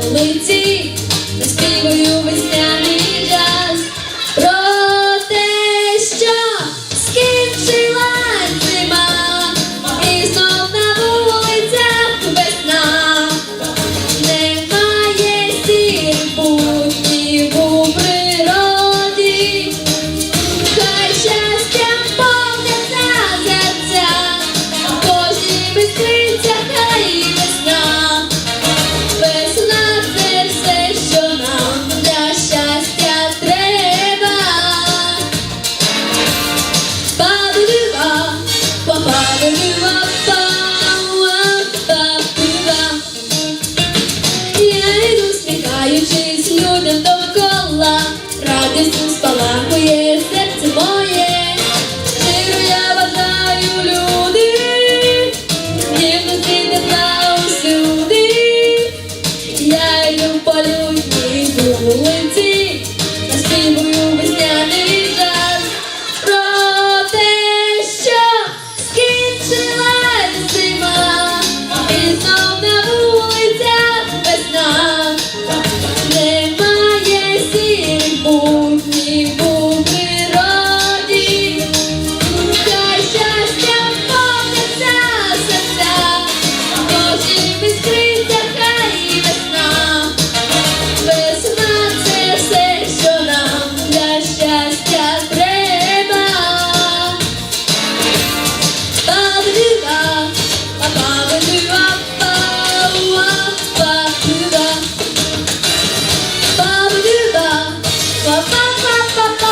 Please. Я йду, сміхаючись людям довкола, радістю спалахує. Ba-ba-ba-ba